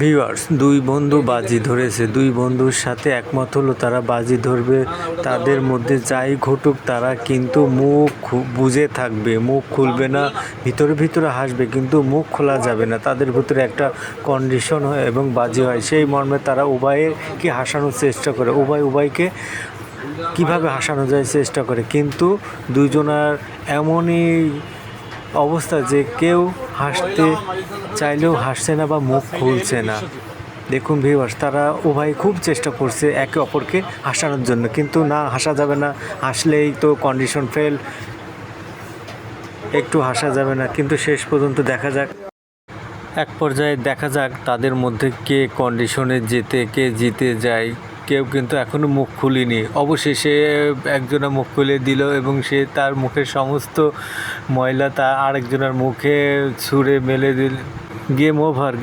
Viewers দুই বন্ধু বাজি ধরেছে। দুই বন্ধুর সাথে একমত হলো, তারা বাজি ধরবে। তাদের মধ্যে যাই ঘটুক, তারা কিন্তু মুখ বুজে থাকবে। মুখ খুলবে না, ভিতরে ভিতরে হাসবে, কিন্তু মুখ খোলা যাবে না। তাদের ভিতরে একটা কন্ডিশন হয় এবং বাজি হয়। সেই মর্মে তারা উভয়কে হাসানোর চেষ্টা করে। উভয় উভয়কে কীভাবে হাসানো যায়, চেষ্টা করে। কিন্তু দুইজনার এমনই অবস্থা যে কেউ হাসতে চাইলেও হাসছে না বা মুখ খুলছে না। দেখুন ভিউয়ার্স তারা উভয় খুব চেষ্টা করছে একে অপরকে হাসানোর জন্য। কিন্তু না, হাসা যাবে না। হাসলেই তো কন্ডিশন ফেল একটু হাসা যাবে না। কিন্তু শেষ পর্যন্ত দেখা যাক। এক পর্যায়ে দেখা যাক তাদের মধ্যে কে কন্ডিশনে যেতে কে জিতে যায়। কেউ কিন্তু এখনও মুখ খুলিনি। অবশেষে একজনের মুখ খুলে দিল এবং সে তার মুখের সমস্ত ময়লা তা আরেকজনের মুখে ছুঁড়ে মেলে দিল। Game over